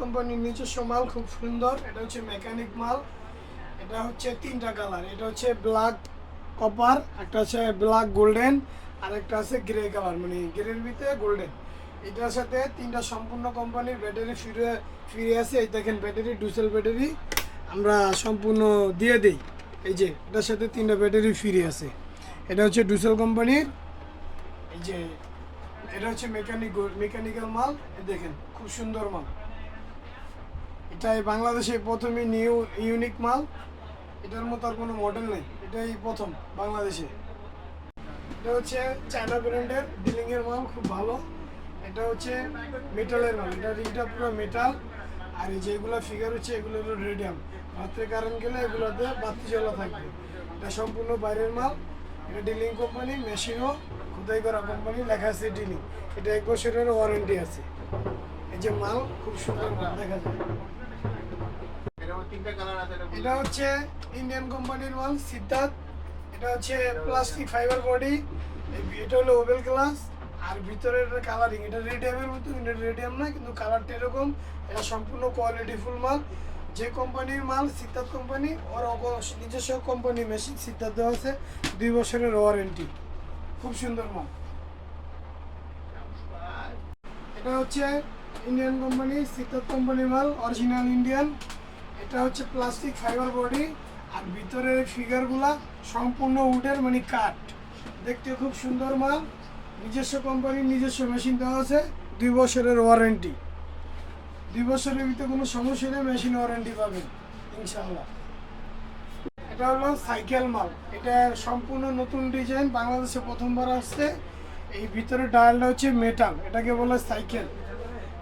কোম্পানির নিজস্ব মাল, খুব সুন্দর। এটা হচ্ছে মেকানিক মাল। এটা হচ্ছে তিনটা কালার এটা হচ্ছে ব্ল্যাক কপার একটা হচ্ছে ব্ল্যাক গোল্ডেন আর একটা আছে গ্রে কালার মানে গ্রের ভিতরে গোল্ডেন এটার সাথে তিনটা সম্পূর্ণ কোম্পানির ব্যাটারি ফিরে ফিরে আছে এই দেখেন ব্যাটারি ডুসেল ব্যাটারি আমরা সম্পূর্ণ দিয়ে দিই। এই যে, এটার সাথে তিনটা ব্যাটারি ফিরে আছে এটা হচ্ছে ডুসেল কোম্পানির এই যে এটা হচ্ছে মেকানিক মেকানিক্যাল মাল। দেখেন, খুব সুন্দর মাল। এটা এই বাংলাদেশে প্রথমে নিউ ইউনিক মাল। এটার মতো আর কোনো মডেল নেই। এটাই প্রথম বাংলাদেশে। এটা হচ্ছে চায়না ব্র্যান্ডের ডিলিং এর মাল, খুব ভালো। এটা হচ্ছে মেটালের মাল। এটা রিংটা পুরো মেটাল আর এই যেগুলো ফিগার হচ্ছে, এগুলো হলো রেডিয়াম রাত্রে কারেন্ট গেলে এগুলোতে বাতি জ্বলা থাকবে। এটা সম্পূর্ণ বাইরের মাল। এটা ডিলিং কোম্পানি মেশিনও খোদাই করা কোম্পানি লেখা আছে ডিলিং এটা এক বছরের ওয়ারেন্টি আছে। এই যে মাল খুব সুন্দর দেখা যায়। এটা হচ্ছে ইন্ডিয়ান কোম্পানির মাল সিদ্ধার্থ। এটা হচ্ছে প্লাস্টিক ফাইবার বডি এটা হলো ওভেল গ্লাস আর ভিতরের কালারিং এটা রেডিয়ামের মতো এটা রেডিয়াম না কিন্তু কালারটা এরকম। এটা সম্পূর্ণ কোয়ালিটি ফুল মাল। যে কোম্পানির মাল সিদ্ধার্থ কোম্পানি ওর নিজস্ব কোম্পানি মেশিন সিদ্ধার্থ আছে, দুই বছরের ওয়ারেন্টি খুব সুন্দর মাল। এটা হচ্ছে ইন্ডিয়ান কোম্পানি সিদ্ধার্থ কোম্পানির মাল অরিজিনাল ইন্ডিয়ান এটা হচ্ছে প্লাস্টিক ফাইবার বডি আর ভিতরের ফিগারগুলা সম্পূর্ণ উডের মানে কাঠ। দেখতে খুব সুন্দর মাল। নিজস্ব কোম্পানির নিজস্ব মেশিন দেওয়া আছে, দুই বছরের ওয়ারেন্টি দুই বছরের ভিতরে কোনো সমস্যা নেই মেশিন ওয়ারেন্টি পাবেন, ইনশাআল্লাহ। এটা হলো সাইকেল মাল। এটা সম্পূর্ণ নতুন ডিজাইন বাংলাদেশে প্রথমবার আসছে। এই ভিতরে ডায়ালটা হচ্ছে মেটাল এটাকে বলে সাইকেল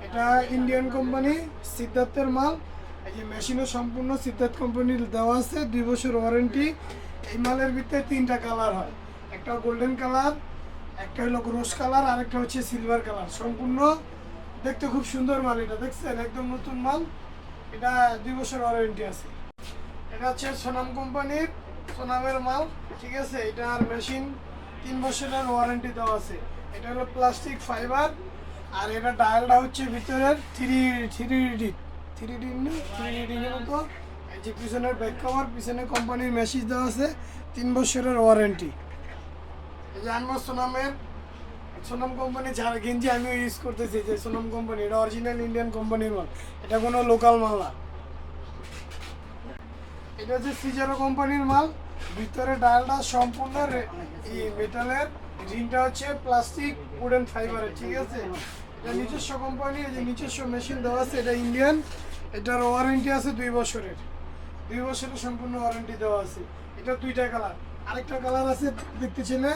এটা ইন্ডিয়ান কোম্পানি সিদ্ধার্থের মাল। এই যে মেশিনও সম্পূর্ণ সিদ্ধার্থ কোম্পানির দেওয়া আছে, দুই বছর ওয়ারেন্টি এই মালের ভিতরে তিনটা কালার হয়। একটা গোল্ডেন কালার একটা হলো রোজ কালার আর একটা হচ্ছে সিলভার কালার সম্পূর্ণ দেখতে খুব সুন্দর মাল এটা, দেখছেন? একদম নতুন মাল। এটা দুই বছর ওয়ারেন্টি আছে। এটা হচ্ছে সোনাম কোম্পানির, সোনামের মাল, ঠিক আছে? এটার মেশিন তিন বছরের ওয়ারেন্টি দেওয়া আছে। এটা হলো প্লাস্টিক ফাইবার আর এটা ডায়ালটা হচ্ছে ভিতরের three three D three D three ডির মতো। এই যে পিছনের ব্যাক কভার পিছনে কোম্পানির মেসেজ দেওয়া আছে, তিন বছরের ওয়ারেন্টি এই যে আমার সোনামের সোনাম কোম্পানি যার গেঞ্জি আমিও ইউজ করতেছি, যে সোনাম কোম্পানি, এটা অরিজিনাল ইন্ডিয়ান কোম্পানির মাল, এটা কোনো লোকাল মাল না। এটা হচ্ছে সিজারো কোম্পানির মাল, ভিতরে ডালটা সম্পূর্ণ মেটালের রিংটা হচ্ছে প্লাস্টিক উডেন ফাইবারের ঠিক আছে? এটা নিজস্ব কোম্পানি যে নিজস্ব মেশিন দেওয়া আছে, এটা ইন্ডিয়ান এটার ওয়ারেন্টি আছে দুই বছরের। দুই বছরের সম্পূর্ণ ওয়ারেন্টি দেওয়া আছে। এটা দুইটা কালার আরেকটা কালার আছে, দেখতে ছেলে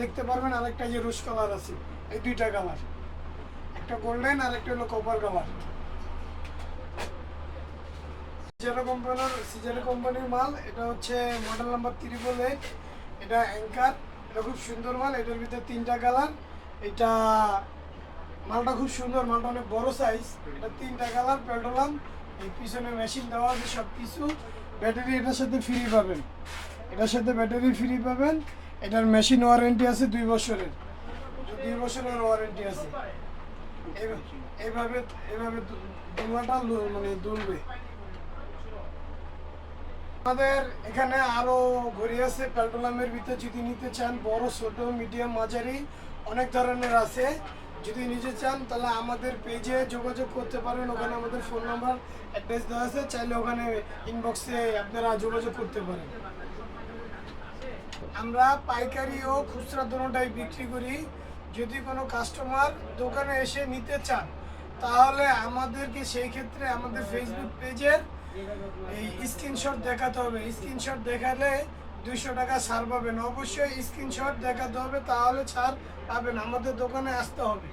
দেখতে পারবেন আরেকটা যে রোজ কালার আছে, এই দুইটা কালার একটা গোল্ডেন আর একটা হলো কপার কালার সিজারো কোম্পানির সিজারো কোম্পানির মাল, এটা হচ্ছে মডেল নাম্বার ত্রিপল এইট এটা অ্যাঙ্কার এটা খুব সুন্দর মাল, এটার ভিতরে তিনটা কালার এটা মালটা খুব সুন্দর, মালটা অনেক বড় সাইজ এটা তিনটা কালার পেট্রোলাম। এই পিছনে মেশিন দেওয়া আছে সব কিছু ব্যাটারি এটার সাথে ফ্রি পাবেন। এটার সাথে ব্যাটারি ফ্রি পাবেন। এটার মেশিন ওয়ারেন্টি আছে দুই বছরের। দুই বছরের ওয়ারেন্টি আছে। এইভাবে এইভাবে দুমাটা মানে দুলবে। আমাদের এখানে আরও ঘড়ি আছে, পেট্রোলামের ভিতরে যদি নিতে চান, বড়, ছোট মিডিয়াম মাঝারি, অনেক ধরনের আছে। যদি নিতে চান, তাহলে আমাদের পেজে যোগাযোগ করতে পারেন। ওখানে আমাদের ফোন নাম্বার অ্যাড্রেস দেওয়া আছে। চাইলে ওখানে ইনবক্সে আপনারা যোগাযোগ করতে পারেন। আমরা পাইকারি ও খুচরা দোনোটাই বিক্রি করি। যদি কোনো কাস্টমার দোকানে এসে নিতে চান, তাহলে আমাদেরকে সেই ক্ষেত্রে আমাদের ফেসবুক পেজের এই স্ক্রিনশট দেখাতে হবে। স্ক্রিনশট দেখালে দুইশো টাকা ছাড় পাবেন। অবশ্যই স্ক্রিনশট দেখাতে হবে, তাহলে ছাড় পাবেন। আমাদের দোকানে আসতে হবে।